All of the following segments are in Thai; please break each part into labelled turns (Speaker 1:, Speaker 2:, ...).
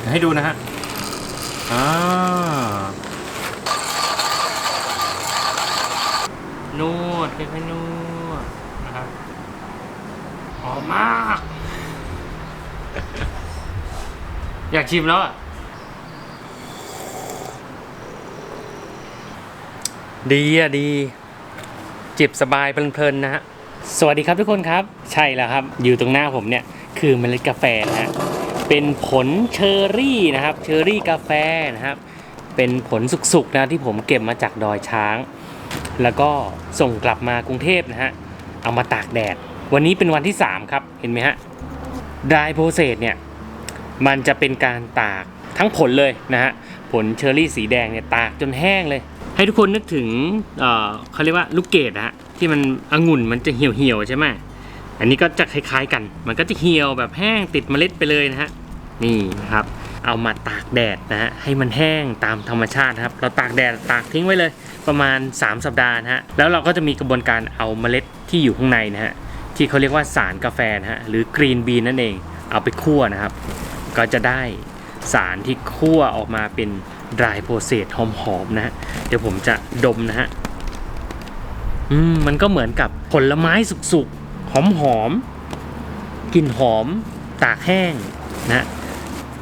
Speaker 1: เดี๋ยวให้ดูนะฮะอ่านวดค่อยๆนวดนะครับหอมมาก อยากชิมแล้วอะ ดีอะดี จิบสบายเพลินๆนะฮะ สวัสดีครับทุกคนครับ ใช่แล้วครับ อยู่ตรงหน้าผมเนี่ย คือเมล็ดกาแฟนะฮะ เป็นผลเชอร์รี่นะครับ เชอร์รี่กาแฟนะครับ เป็นผลสุกๆนะที่ผมเก็บมาจากดอยช้าง แล้วก็ส่งกลับมากรุงเทพนะฮะ เอามาตากแดด วันนี้เป็นวันที่ 3 ครับ เห็นไหมฮะ dry process เนี่ย มันจะเป็นการตากทั้งผลเลยนะฮะ ผลเชอร์รี่สีแดงเนี่ยตากจนแห้งเลย ให้ทุกคนนึกถึงเออเขาเรียกว่าลูกเกดนะฮะ ที่มันองุ่นมันจะเหี่ยวเหี่ยวๆใช่ไหมอันนี้ก็จะคล้ายๆกัน มันก็จะเหี่ยวแบบแห้งติดเมล็ดไปเลยนะฮะ นี่นะครับ เอามาตากแดดนะฮะให้มันแห้งตามธรรมชาตินะครับ เราตากแดดตากทิ้งไว้เลยประมาณ 3 สัปดาห์นะฮะแล้วเราก็จะมีกระบวนการเอาเมล็ดที่อยู่ข้างในนะฮะที่เขาเรียกว่าสารกาแฟนะฮะหรือกรีนบีนนั่นเองเอาไปคั่วนะครับ ก็จะได้สารที่คั่วออกมาเป็น dry process หอมๆนะฮะเดี๋ยวผมจะดมนะฮะอืมมันก็เหมือนกับผลไม้สุกๆหอมๆกลิ่นหอม ตากแห้งนะ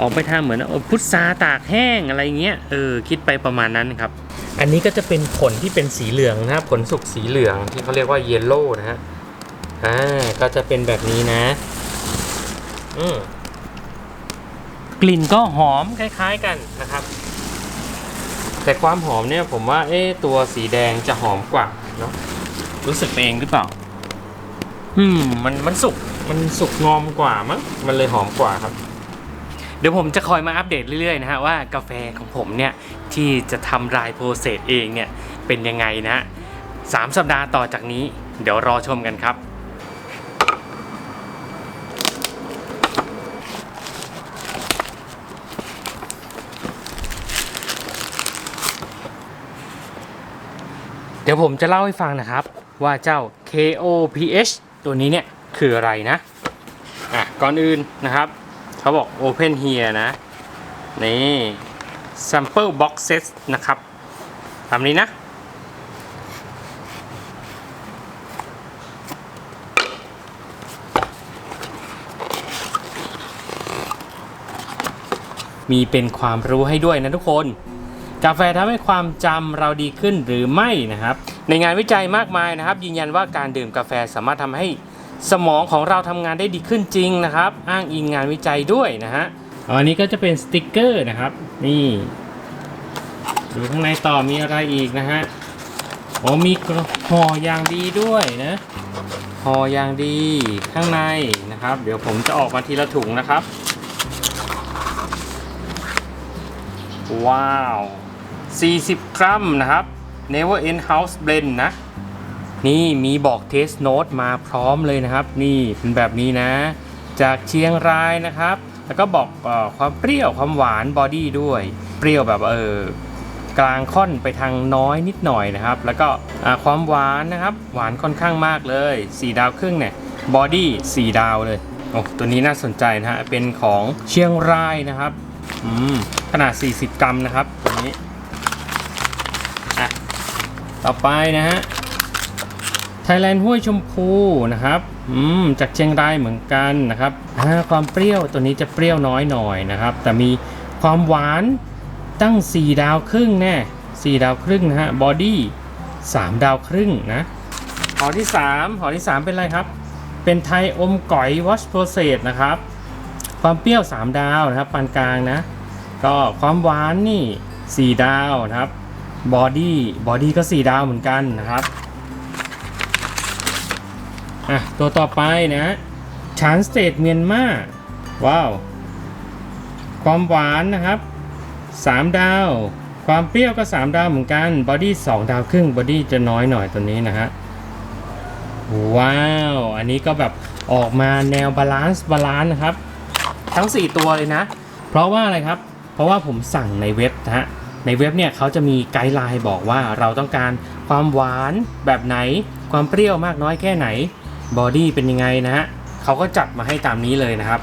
Speaker 1: ออกไปทางเหมือนเออพุทราตากแห้งอะไรเงี้ยเออคิดไปประมาณนั้นครับ อันนี้ก็จะเป็นผลที่เป็นสีเหลืองนะครับผลสุกสีเหลืองที่เขาเรียกว่าเยลโล่นะฮะอ่าก็จะเป็นแบบนี้นะ อืมกลิ่นก็หอมคล้าย ๆกันนะครับ แต่ความหอมเนี่ยผมว่าเอ๊ะตัวสีแดงจะหอมกว่าเนาะรู้สึกเองหรือเปล่า อืม มันมันสุกมันสุกงอมกว่ามั้งมันเลยหอมกว่าครับ เดี๋ยวผมจะคอยมาอัปเดตเรื่อยๆนะฮะว่ากาแฟของผมเนี่ยที่จะทำรายโปรเซสเองเนี่ยเป็นยังไงนะฮะสามสัปดาห์ต่อจากนี้ เดี๋ยวรอชมกันครับเดี๋ยวผมจะเล่าให้ฟังนะครับว่าเจ้า KOPH ตัวนี้เนี่ยคืออะไรนะ อะก่อนอื่นนะครับ เขาบอก Open here นะ นี่ Sample Box Set นะครับตามนี้นะ มีเป็นความรู้ให้ด้วยนะทุกคน กาแฟทำให้ความจำเราดีขึ้นหรือไม่นะครับ ในงานวิจัยมากมายนะครับ ยืนยันว่าการดื่มกาแฟสามารถทำให้ สมองของเราทำงานได้ดีขึ้นจริงนะครับ อ้างอิงงานวิจัยด้วยนะฮะอันนี้ก็จะเป็นสติกเกอร์นะครับ นี่ดูข้างในต่อมีอะไรอีกนะฮะโอ้มีห่ออย่างดีด้วยนะห่ออย่างดีข้างในนะครับ เดี๋ยวผมจะออกมาทีละถุงนะครับ ว้าว 40 กรัมนะครับ Never End House Blend นะ นี่มีบอกเทสโน e มาพร้อมเลยนะครับ นี่เป็นแบบนี้นะ จากเชียงรายนะครับ แล้วก็บอกอความเปรี้ยวความหวานบอดี้ด้วย เปรี้ยวแบบเออกลางค่อนไปทางน้อยนิดหน่อยนะครับ แล้วก็ความหวานนะครับ หวานค่อนข้างมากเลย 4 ดาวครึ่งเนี่ยบอดี้4ดาวเลยโอ้ตัวนี้น่าสนใจนะฮะเป็นของเชียงรายนะครับอืมขนาด 40 กรัมนะครับตัวนี้อะต่อไปนะฮะ ไทยแลนด์ห้วยชมพูนะครับอืมจากเชียงรายเหมือนกันนะครับความเปรี้ยวตัวนี้จะเปรี้ยวน้อยหน่อยนะครับ แต่มีความหวานตั้ง 4 ดาวครึ่งแน่4ดาวครึ่งนะฮะบอดี้3ดาวครึ่งนะห่อที่ 3ห่อที่ 3 เป็นอะไรครับ เป็นไทยอมก๋อยวอชโปรเซสนะครับ ความเปรี้ยว 3 ดาวนะครับปานกลางนะ ก็ความหวานนี่ 4 ดาวนะครับบอดี้บอดี้ก็ 4 ดาวเหมือนกันนะครับ อะ ตัวต่อไปนะชานสเตทเมียนมาว้าว ความหวานนะครับ 3 ดาว ความเปรี้ยวก็ 3 ดาวเหมือนกันบอดี้2ดาวครึ่งบอดี้จะน้อยหน่อยตัวนี้นะฮะว้าว อันนี้ก็แบบออกมาแนวบาลานซ์บาลานซ์นะครับ ทั้ง 4 ตัวเลยนะ เพราะว่าอะไรครับ เพราะว่าผมสั่งในเว็บนะฮะในเว็บเนี่ยเขาจะมีไกด์ไลน์บอกว่าเราต้องการความหวานแบบไหน ความเปรี้ยวมากน้อยแค่ไหน บอดี้เป็นยังไงนะฮะเขาก็จัดมาให้ตามนี้เลยนะครับ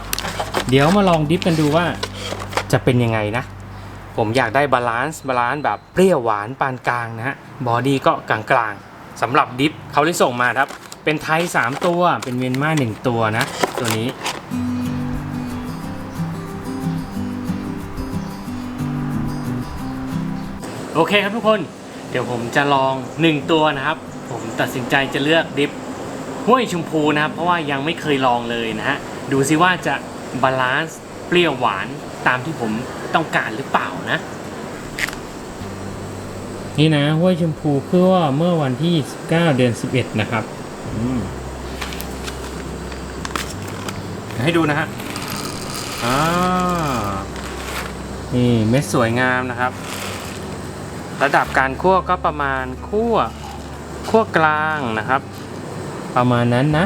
Speaker 1: เดี๋ยวมาลองดิฟกันดูว่าจะเป็นยังไงนะ ผมอยากได้บาลานซ์บาลานซ์แบบเปรี้ยวหวานปานกลางนะฮะบอดี้ก็กลางๆสำหรับดิฟเขาได้ส่งมาครับ เป็นไทย 3 ตัวเป็นเวียนมา1ตัวนะ ตัวนี้โอเคครับทุกคน เดี๋ยวผมจะลอง 1 ตัวนะครับ ผมตัดสินใจจะเลือกดิฟ ห้วยชมพูนะครับ เพราะว่ายังไม่เคยลองเลยนะฮะ ดูซิว่าจะบาลานซ์เปรี้ยวหวานตามที่ผมต้องการหรือเปล่านะ นี่นะห้วยชมพูเพื่อว่าเมื่อวันที่ 19 เดือน 11 นะครับให้ดูนะฮะอ่านี่เม็ดสวยงามนะครับ ระดับการคั่วก็ประมาณคั่วคั่วกลางนะครับ ประมาณนั้นนะ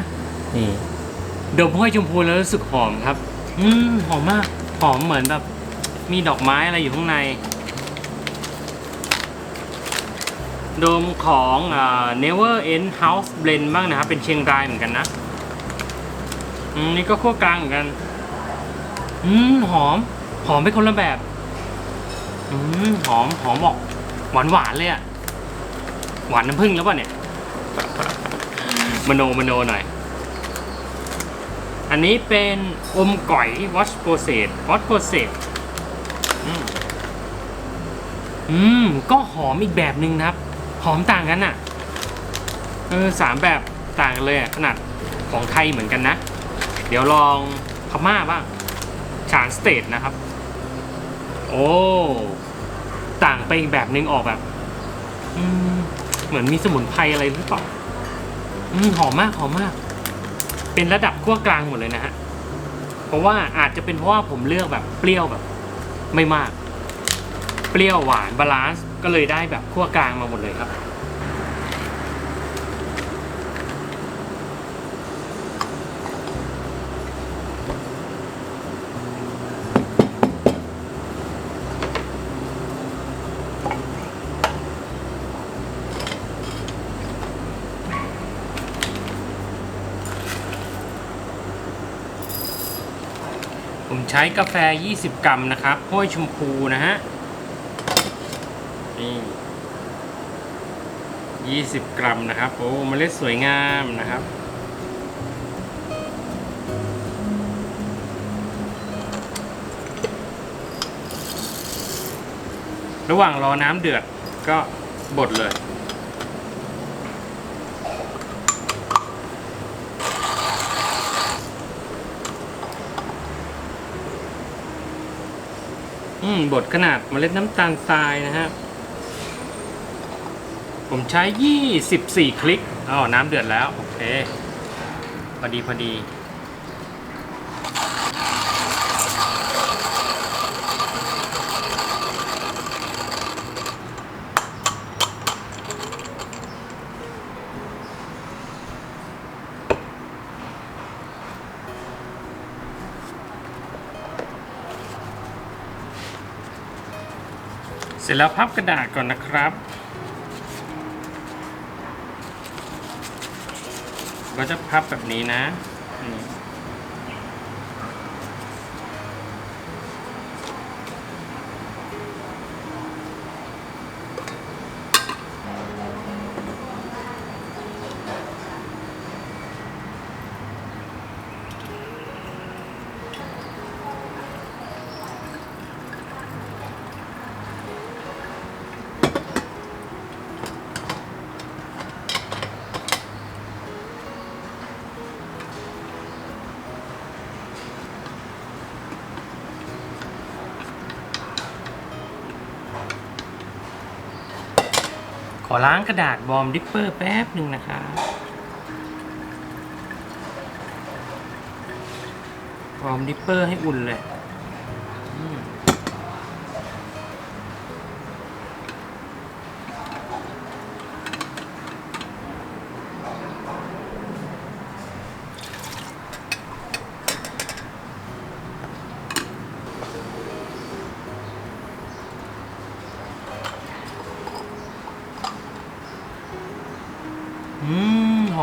Speaker 1: นี่ดมห้วยชมพูแล้วรู้สึกหอมครับ อืมหอมมาก หอมเหมือนแบบ มีดอกไม้อะไรอยู่ข้างในโดมของอ่า Never End House Blend บ้างนะครับ เป็นเชียงรายเหมือนกันนะอืมนี่ก็คั่วกลางเหมือนกัน อืมหอม หอมไปคนละแบบ อืมหอม หอมออกหวานหวานๆเลยอะหวานน้ำผึ้งแล้วป่ะเนี่ย มโนมโนหน่อย อันนี้เป็นอมก๋อย wash process wash process อืม ก็หอมอีกแบบหนึ่งนะครับ หอมต่างกันอะเออสามแบบต่างกันเลยอะขนาดของไทยเหมือนกันนะ เดี๋ยวลองพม่าบ้าง ฉานสเตทนะครับ โอ้ ต่างไปอีกแบบนึงออกแบบ เหมือนมีสมุนไพรอะไรหรือเปล่า อืมหอมมากหอมมาก เป็นระดับขั้วกลางหมดเลยนะฮะ เพราะว่าอาจจะเป็นเพราะว่าผมเลือกแบบเปรี้ยวแบบ ไม่มาก เปรี้ยวหวานบาลานซ์ก็เลยได้แบบขั้วกลางมาหมดเลยครับ ใช้กาแฟ 20 กรัมนะครับห้วยชมพูนะฮะนี่ 20 กรัมนะครับ โอ้เมล็ดสวยงามนะครับ ระหว่างรอน้ำเดือดก็บดเลย อืมบดขนาดเมล็ดน้ำตาลทรายนะฮะ ผมใช้ 24 คลิกอ๋อน้ำเดือดแล้ว โอเค พอดีพอดี ร็จแล้วพับกระดาษก่อนนะครับ ก็จะพับแบบนี้นะ อล้างกระดาษบอมดิปเปอร์แป๊บหนึ่งนะครับบอมดิปเปอร์ให้อุ่นเลย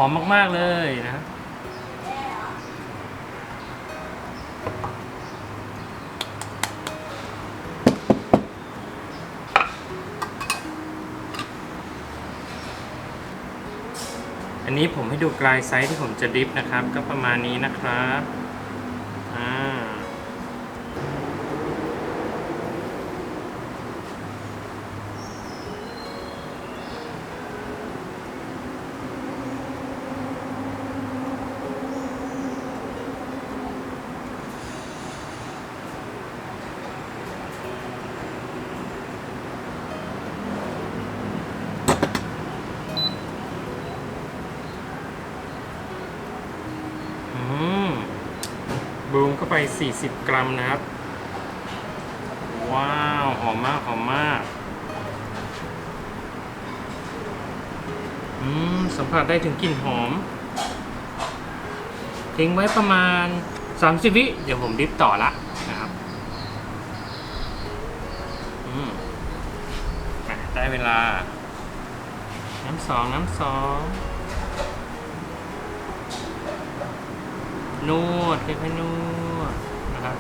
Speaker 1: อมมาก ๆ เลยนะอันนี้ผมให้ดูกลายไซส์ที่ผมจะดิฟนะครับ ก็ประมาณนี้นะครับ บูมเข้าไป 40 กรัมนะครับ ว้าว หอมมาก หอมมาก อืม สัมผัสได้ถึงกลิ่นหอม ทิ้งไว้ประมาณ 30 วิ เดี๋ยวผมดิฟต่อละนะครับ อืมได้เวลา น้ำสอง น้ำสอง นวดค่อยๆนวดนะครับ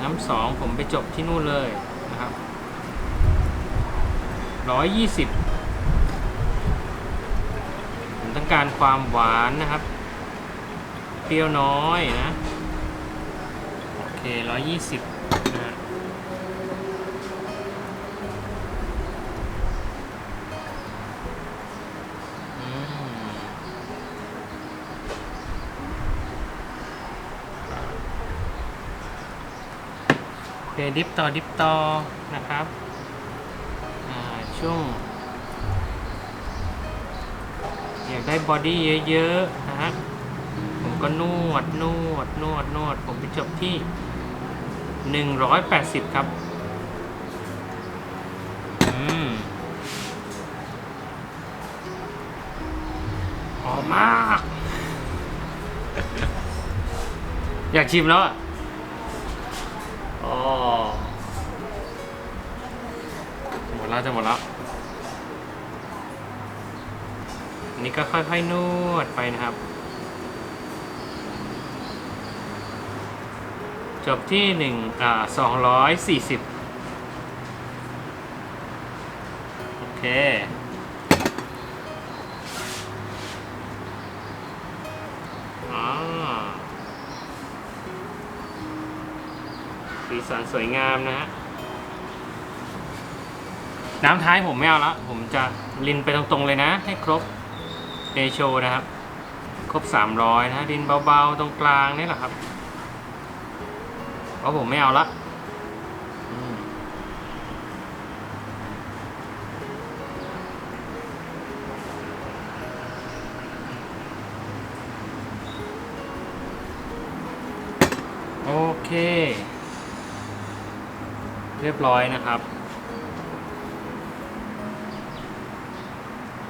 Speaker 1: น้ำสองผมไปจบที่นู่นเลยนะครับร้อยยี่สิบผมต้องการความหวานนะครับ เปรี้ยวน้อยนะ โอเคร้อยยี่สิบนะฮะอืม โอเค ดิฟต่อดิฟต่อนะครับช่วงอยากได้บอดี้เยอะๆนะฮะผมก็นวดนวดนวดนวดผมไปจบที่ 180 ครับอืมหอมมาก อยากชิมแล้วอะ อ๋อหมดแล้วจะหมดแล้วอันนี้ก็ค่อยๆนวดไปนะครับ จบที่หนึ่งอ่าสองร้อยสี่สิบโอเค สันสวยงามนะฮะน้ำท้ายผมไม่เอาละผมจะลินไปตรงๆเลยนะ ให้ครบเดโชนะครับ ครบ 300 นะดินเบาๆ ตรงกลางนี่แหละครับเพราะผมไม่เอาละอืมโอเค เรียบร้อยนะครับ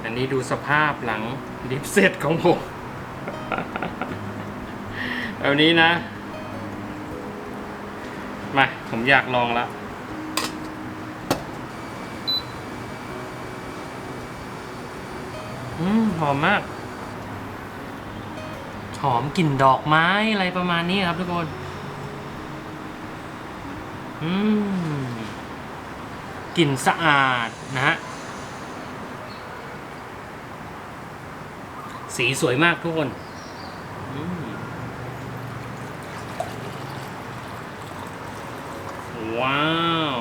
Speaker 1: อันนี้ดูสภาพหลังดิฟเซตของผมแบบนี้นะ มา ผมอยากลองละอืมหอมมาก หอมกลิ่นดอกไม้อะไรประมาณนี้ครับทุกคน อืม กลิ่นสะอาดนะฮะสีสวยมากทุกคนว้าว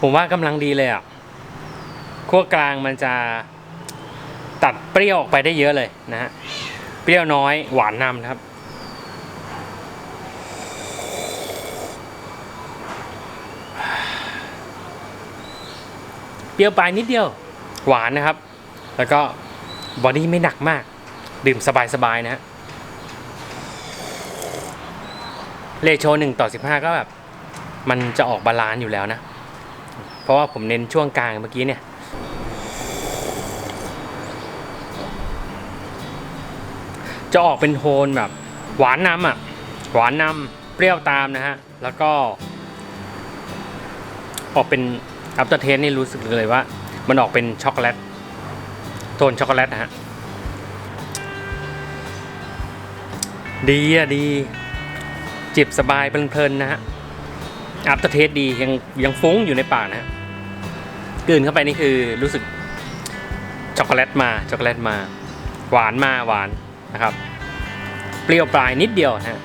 Speaker 1: ผมว่ากำลังดีเลยอะขั้วกลางมันจะ ตัดเปรี้ยวออกไปได้เยอะเลยนะฮะ เปรี้ยวน้อยหวานนำนะครับ เปรี้ยวปลายนิดเดียวหวานนะครับ แล้วก็บอดี้ไม่หนักมาก ดื่มสบายๆนะฮะเลโชหนึ่งต่อสิบห้าก็แบบ มันจะออกบาลานซ์อยู่แล้วนะ เพราะว่าผมเน้นช่วงกลางเมื่อกี้เนี่ย จะออกเป็นโทนแบบหวานนำอะ หวานนำเปรี้ยวตามนะฮะ แล้วก็ ออกเป็นอัปเตอร์เทสนี่รู้สึกเลยว่า มันออกเป็นช็อกโกแลตโทนช็อกโกแลตนะฮะ ดีอะดี จิบสบายเพลินๆนะฮะอัพเตอร์เทสดียังยังฟุ้งอยู่ในปากนะฮะกืนเข้าไปนี่คือรู้สึกช็อกโกแลตมาช็อกโกแลตมา หวานมาหวาน นะครับ เปรี้ยวปลายนิดเดียวนะฮะ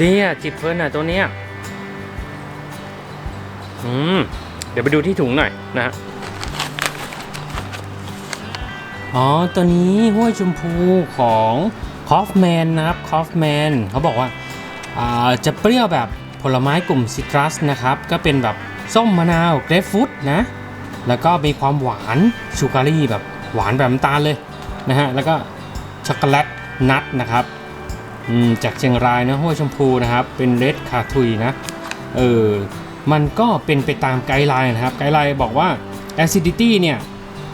Speaker 1: ดีอะจิบเพลินอะตัวเนี้ยอืม เดี๋ยวไปดูที่ถุงหน่อยนะฮะ อ๋อ ตัวนี้ห้วยชมพูของคอฟแมนนะครับคอฟแมนเขาบอกว่าอ่าจะเปรี้ยวแบบ ผลไม้กลุ่มซิตรัสนะครับ ก็เป็นแบบส้มมะนาวเกรปฟรุตนะ แล้วก็มีความหวานชูการีแบบหวานแบบน้ำตาลเลยนะฮะ แล้วก็ช็อกโกแลตนัทนะครับจากเชียงรายนะห้วยชมพูนะครับ เป็นเรดคาทุยนะ เออ มันก็เป็นไปตามไกด์ไลน์นะครับ ไกด์ไลน์บอกว่า acidity เนี่ย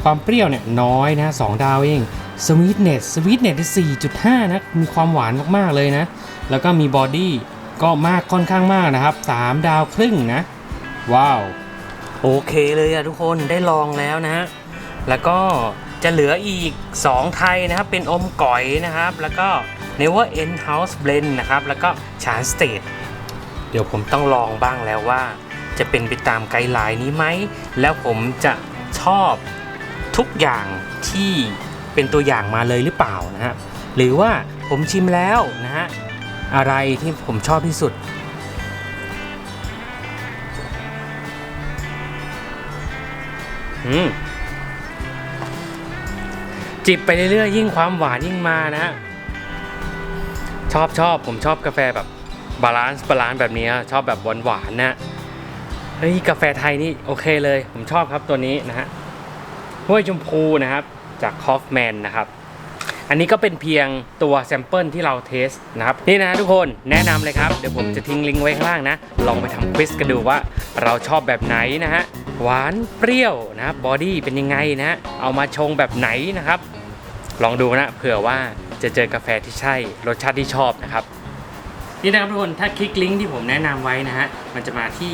Speaker 1: ความเปรี้ยวเนี่ยน้อยนะสองดาวเอง sweetness sweetness 4.5นะ มีความหวานมาก ๆ เลยนะ แล้วก็มี body ก็มากค่อนข้างมากนะครับ 3 ดาวครึ่งนะ ว้าว โอเคเลยอะทุกคนได้ลองแล้วนะฮะ แล้วก็จะเหลืออีก 2 ไทยนะครับ เป็นอมก๋อยนะครับ แล้วก็ Never End House Blend นะครับ แล้วก็ c h a n State เดี๋ยวผมต้องลองบ้างแล้วว่า จะเป็นไปตามไกด์ไลน์นี้ไหม แล้วผมจะชอบทุกอย่างที่เป็นตัวอย่างมาเลยหรือเปล่านะฮะ หรือว่าผมชิมแล้วนะฮะ อะไรที่ผมชอบที่สุด อืมจิบไปเรื่อยๆยิ่งความหวานยิ่งมานะฮะชอบชอบผมชอบกาแฟแบบบาลานซ์บาลานซ์แบบนี้ชอบแบบหวานหวานๆนะเฮ้ยกาแฟไทยนี่โอเคเลย ผมชอบครับตัวนี้นะฮะห้วยชมพูนะครับ จากคอฟแมนนะครับ อันนี้ก็เป็นเพียงตัวแซมเปิลที่เราเทสนะครับนี่นะทุกคนแนะนำเลยครับ เดี๋ยวผมจะทิ้งลิงก์ไว้ข้างล่างนะ ลองไปทำควิสกันดูว่าเราชอบแบบไหนนะฮะหวานเปรี้ยวนะครับบอดี้เป็นยังไงนะฮะเอามาชงแบบไหนนะครับ ลองดูนะเผื่อว่าจะเจอกาแฟที่ใช่รสชาติที่ชอบนะครับนี่นะครับทุกคนถ้าคลิกลิงก์ที่ผมแนะนำไว้นะฮะมันจะมาที่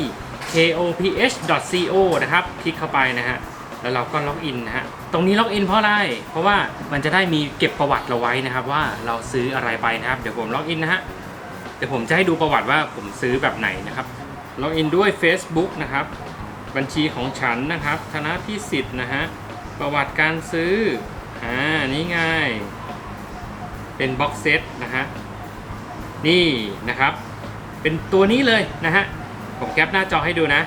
Speaker 1: koph.co นะครับ คลิกเข้าไปนะฮะ แล้วเราก็ล็อกอินนะฮะ ตรงนี้ล็อกอินเพราะอะไร เพราะว่ามันจะได้มีเก็บประวัติเราไว้นะครับ ว่าเราซื้ออะไรไปนะครับ เดี๋ยวผมล็อกอินนะฮะ เดี๋ยวผมจะให้ดูประวัติว่าผมซื้อแบบไหนนะครับ ล็อกอินด้วย Facebook นะครับ บัญชีของฉันนะครับ ธนพิสิทธิ์นะฮะ ประวัติการซื้อ อ่า นี่ไง เป็นบ็อกเซตนะฮะ นี่นะครับ เป็นตัวนี้เลยนะฮะ ผมแคปหน้าจอให้ดูนะ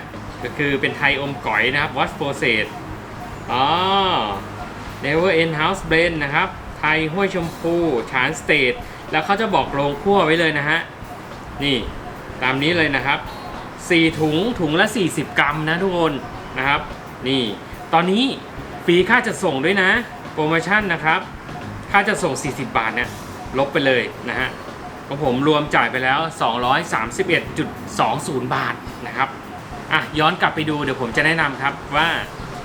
Speaker 1: ก็คือเป็นไทยอมก๋อยนะครับ Watch Process อ๋อ Never End House Blend นะครับ ไทยห้วยชมพูชานสเตทแล้วเขาจะบอกโรงคั่วไว้เลยนะฮะ นี่ตามนี้เลยนะครับ 4 ถุงถุงละ 40 กรัมนะทุกคนนะครับ นี่ ตอนนี้ฟรีค่าจัดส่งด้วยนะ โปรโมชั่นนะครับ ค่าจัดส่ง 40 บาทเนี่ยลบไปเลยนะฮะของผมรวมจ่ายไปแล้ว 231.20 บาทนะครับ อะย้อนกลับไปดูเดี๋ยวผมจะแนะนำครับว่า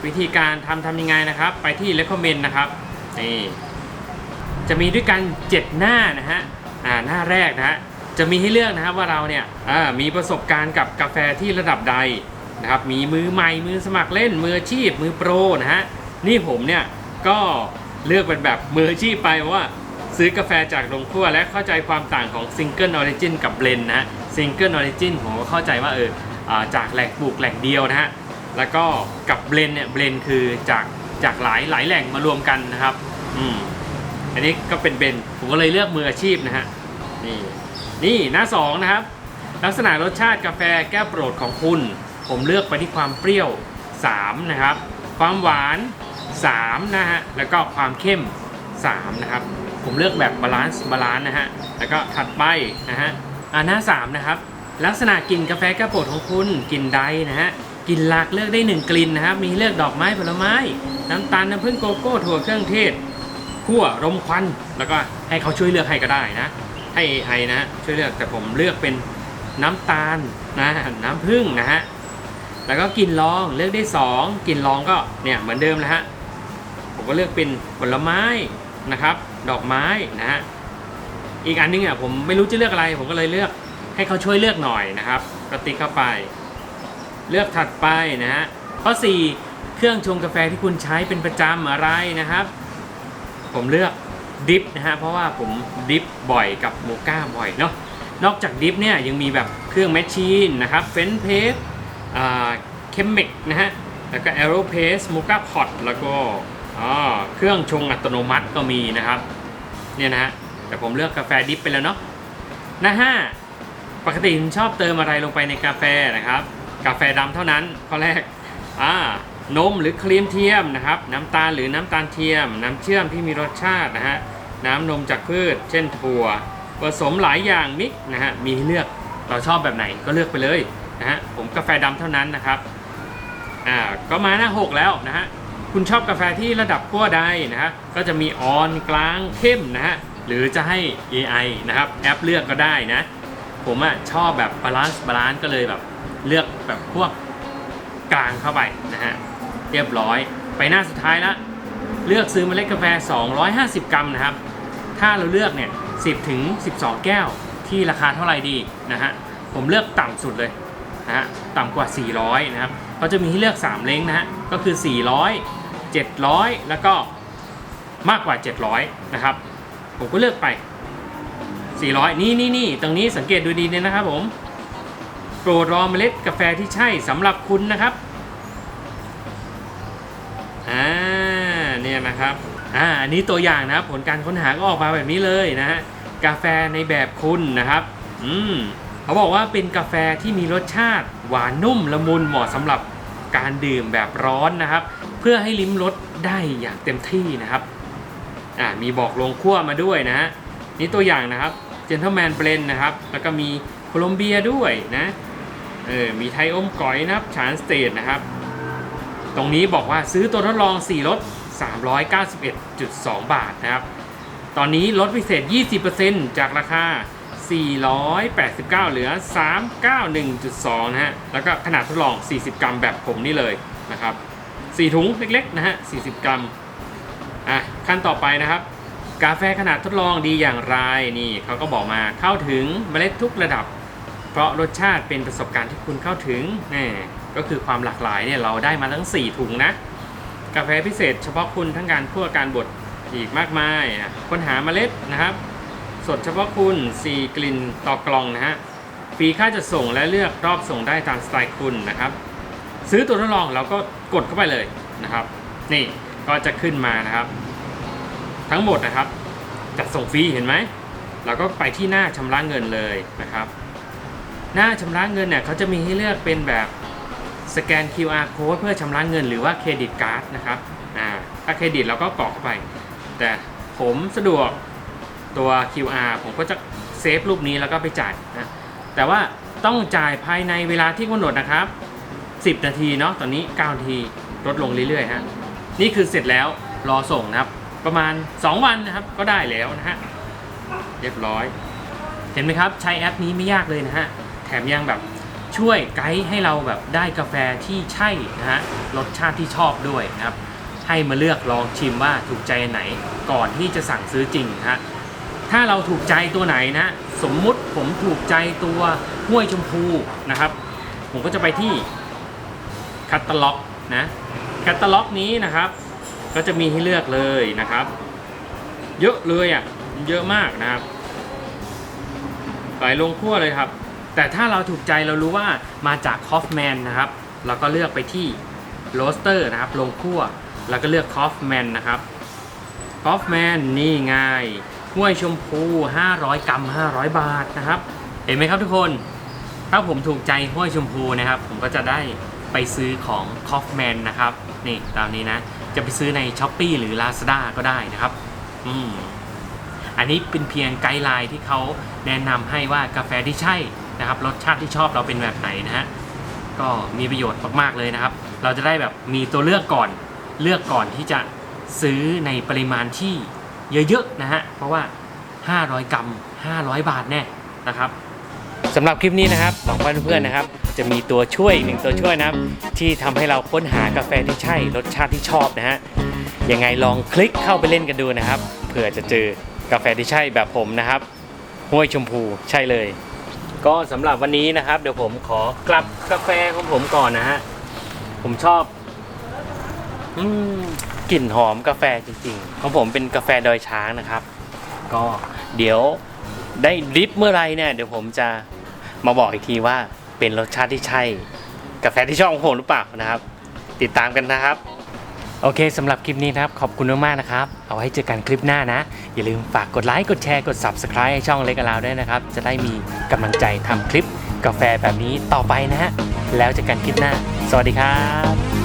Speaker 1: วิธีการทำทำยังไงนะครับ ไปที่ recommend นะครับนี่จะมีด้วยกัน 7 หน้านะฮะอ่าหน้าแรกนะฮะจะมีให้เลือกนะครับว่าเราเนี่ยอ่ามีประสบการณ์กับกาแฟที่ระดับใดนะครับมีมือใหม่มือสมัครเล่นมืออาชีพมือโปรนะฮะนี่ผมเนี่ยก็เลือกเป็นแบบมืออาชีพไปว่าซื้อกาแฟจากโรงคั่วและเข้าใจความต่างของซิงเกิลออริจินกับเบลนนะฮะซิงเกิลออริจินผมก็เข้าใจว่าเอออจากแหล่งปลูกแหล่งเดียวนะฮะ แล้วก็กับเบลนเนี่ยเบลนคือจากจากหลายหลายแหล่งมารวมกันนะครับ อืมอันนี้ก็เป็นเบนผมก็เลยเลือกมืออาชีพนะฮะนี่นี่หน้าสองนะครับ ลักษณะรสชาติกาแฟแก้วโปรดของคุณ ผมเลือกไปที่ความเปรี้ยว 3 นะครับ ความหวาน 3 นะฮะ แล้วก็ความเข้ม 3 นะครับ ผมเลือกแบบบาลานซ์บาลานซ์นะฮะ แล้วก็ถัดไปนะฮะอ่าหน้า 3 นะครับ ลักษณะกลิ่นกาแฟแก้วโปรดของคุณกลิ่นใดนะฮะ กลิ่นหลักเลือกได้1กลิ่นนะครับ มีเลือกดอกไม้ผลไม้ น้ำตาลน้ำผึ้งโกโก้ถั่วเครื่องเทศคั่วรมควัน แล้วก็ให้เขาช่วยเลือกให้ก็ได้นะ ให้ AI นะช่วยเลือกแต่ผมเลือกเป็นน้ำตาลนะน้ำผึ้งนะฮะแล้วก็กลินรองเลือกได้ 2กลินรองก็เนี่ยเหมือนเดิมนะฮะผมก็เลือกเป็นผลไม้นะครับ ดอกไม้นะฮะอีกอันนึงอะผมไม่รู้จะเลือกอะไร ผมก็เลยเลือกให้เขาช่วยเลือกหน่อยนะครับก็ติ๊กเข้าไป เลือกถัดไปนะฮะข้อ 4 เครื่องชงกาแฟที่คุณใช้เป็นประจำอะไรนะครับ ผมเลือกดิฟนะฮะเพราะว่าผมดิฟบ่อยกับโมก้าบ่อยเนาะนอกจากดิฟเนี่ยยังมีแบบเครื่องแมชชีนนะครับเฟนเพสเคมเมกนะฮะแล้วก็แอโรเพสโมก้าพอตแล้วก็อ่าเครื่องชงอัตโนมัติก็มีนะครับเนี่ยนะฮะแต่ผมเลือกกาแฟดิฟไปแล้วเนาะหน้าห้าปกติคุณชอบเติมอะไรลงไปในกาแฟนะครับ กาแฟดำเท่านั้นข้อแรกอ่านมหรือครีมเทียมนะครับ น้ำตาลหรือน้ำตาลเทียม น้ำเชื่อมที่มีรสชาตินะฮะน้ำนมจากพืช เช่นถั่ว ผสมหลายอย่างมิกนะฮะมีให้เลือกเราชอบแบบไหนก็เลือกไปเลยนะฮะผมกาแฟดำเท่านั้นนะครับอ่าก็มาหน้า6แล้วนะฮะคุณชอบกาแฟที่ระดับขั้วใดนะฮะก็จะมีออนกลางเข้มนะฮะหรือจะให้ AI นะครับแอปเลือกก็ได้นะผมอะชอบแบบบาลานซ์บาลานซ์ก็เลยแบบ เลือกแบบพวกกลางเข้าไปนะฮะเรียบร้อยไปหน้าสุดท้ายละเลือกซื้อเมล็ดกาแฟ 250 กรัมนะครับ ถ้าเราเลือกเนี่ย 10 ถึง 12 แก้วที่ราคาเท่าไหร่ดีนะฮะผมเลือกต่ำสุดเลยนะฮะต่ำกว่า 400 นะครับเขาจะมีให้เลือก 3 เล้งนะฮะก็คือ 400 700 แล้วก็มากกว่า 700 นะครับ ผมก็เลือกไป 400 นี่นี่นี่ตรงนี้สังเกตดูดีเนี่ยนะครับผม โปรดรอเมล็ดกาแฟที่ใช่สำหรับคุณนะครับอ่าเนี่ยนะครับอ่าอันนี้ตัวอย่างนะครับผลการค้นหาก็ออกมาแบบนี้เลยนะฮะกาแฟในแบบคุณนะครับอืมเขาบอกว่าเป็นกาแฟที่มีรสชาติ หวานนุ่มละมุนเหมาะสำหรับการดื่มแบบร้อนนะครับ เพื่อให้ลิ้มรสได้อย่างเต็มที่นะครับอ่ามีบอกลงคั่วมาด้วยนะฮะนี่ตัวอย่างนะครับ Gentleman Blend นะครับ แล้วก็มีโคลอมเบียด้วยนะ เออมีไทยอมก๋อยนะครับชานสเตทนะครับ ตรงนี้บอกว่าซื้อตัวทดลอง4ลด391.2 บาทนะครับ ตอนนี้ลดพิเศษ 20%จากราคา 489 เหลือ 391.2 นะฮะ แล้วก็ขนาดทดลอง 40 กรัมแบบผมนี่เลยนะครับ 4 ถุงเล็กๆนะฮะ 40 กรัม อะ ขั้นต่อไปนะครับ กาแฟขนาดทดลองดีอย่างไร นี่เขาก็บอกมาเข้าถึงเมล็ดทุกระดับ เพราะรสชาติเป็นประสบการณ์ที่คุณเข้าถึงนี่ก็คือความหลากหลายเนี่ยเราได้มาทั้ง 4 ถุงนะ กาแฟพิเศษเฉพาะคุณทั้งการคั่วการบดอีกมากมายค้นหาเมล็ดนะครับ สดเฉพาะคุณ 4 กลิ่นต่อกล่องนะฮะฟรีค่าจะส่งและเลือกรอบส่งได้ตามสไตล์คุณนะครับ ซื้อตัวทดลองเราก็กดเข้าไปเลยนะครับ นี่ก็จะขึ้นมานะครับ ทั้งหมดนะครับจัดส่งฟรีเห็นไหมเราก็ไปที่หน้าชำระเงินเลยนะครับ หน้าชำระเงินเนี่ยเขาจะมีให้เลือกเป็นแบบสแกน QR code เพื่อชำระเงินหรือว่าเครดิตการ์ดนะครับอ่าถ้าเครดิตเราก็กรอกเข้าไป แต่ผมสะดวกตัว QR ผมก็จะเซฟรูปนี้แล้วก็ไปจ่ายนะแต่ว่าต้องจ่ายภายในเวลาที่กำหนดนะครับ 10 นาทีเนาะตอนนี้ 9 นาทีลดลงเรื่อยๆฮะนี่คือเสร็จแล้วรอส่งนะครับ ประมาณ 2 วันนะครับก็ได้แล้วนะฮะเรียบร้อย เห็นไหมครับ ใช้แอปนี้ไม่ยากเลยนะฮะ แถมยังแบบช่วยไกด์ให้เราแบบได้กาแฟที่ใช่นะฮะรสชาติที่ชอบด้วยนะครับ ให้มาเลือกลองชิมว่าถูกใจไหนก่อนที่จะสั่งซื้อจริงนะฮะถ้าเราถูกใจตัวไหนนะ สมมุติผมถูกใจตัวห้วยชมพูนะครับ ผมก็จะไปที่คัตตาล็อกนะคัตตาล็อกนี้นะครับ ก็จะมีให้เลือกเลยนะครับ เยอะเลยอะเยอะมากนะครับไหลลงคั่วเลยครับ แต่ถ้าเราถูกใจเรารู้ว่ามาจากคอฟแมนนะครับเราก็เลือกไปที่โรสเตอร์นะครับลงคั่ว แล้วก็เลือกคอฟแมนนะครับคอฟแมนนี่ไงห้วยชมพู 500 กรัม 500 บาทนะครับ เห็นไหมครับทุกคน ถ้าผมถูกใจห้วยชมพูนะครับ ผมก็จะได้ไปซื้อของคอฟแมนนะครับ นี่ตามนี้นะ จะไปซื้อใน s h อ p e e หรือ Lazada ก็ได้นะครับ อืมอันนี้เป็นเพียงไกด์ไลน์ที่เขาแนะนำให้ว่ากาแฟที่ใช่ นะครับรสชาติที่ชอบเราเป็นแบบไหนนะฮะก็มีประโยชน์มากๆเลยนะครับ เราจะได้แบบมีตัวเลือกก่อนเลือกก่อนที่จะซื้อในปริมาณที่เยอะๆนะฮะเพราะว่า 500 กรัม 500 บาทแน่นะครับสำหรับคลิปนี้นะครับหวังว่าเพื่อนๆนะครับ จะมีตัวช่วยหนึ่งตัวช่วยนะครับ ที่ทำให้เราค้นหากาแฟที่ใช่รสชาติที่ชอบนะฮะยังไงลองคลิกเข้าไปเล่นกันดูนะครับเผื่อจะเจอกาแฟที่ใช่แบบผมนะครับห้วยชมพูใช่เลย ก็สำหรับวันนี้นะครับ เดี๋ยวผมขอกลับกาแฟของผมก่อนนะฮะ ผมชอบอกลิ่นหอมกาแฟจริงๆ ของผมเป็นกาแฟดอยช้างนะครับ ก็เดี๋ยวได้ดริปเมื่อไรเนี่ย เดี๋ยวผมจะมาบอกอีกทีว่าเป็นรสชาติที่ใช่ กาแฟที่ชอบของผมหรือเปล่านะครับ ติดตามกันนะครับ โอเคสำหรับคลิปนี้นะครับ ขอบคุณมากๆนะครับ เอาไว้เจอกันคลิปหน้านะ อย่าลืมฝากกดไลค์กดแชร์กด Subscribe ให้ช่องเล็กอลาวด้วยนะครับ จะได้มีกำลังใจทำคลิปกาแฟแบบนี้ต่อไปนะฮะแล้วเจอกันคลิปหน้า สวัสดีครับ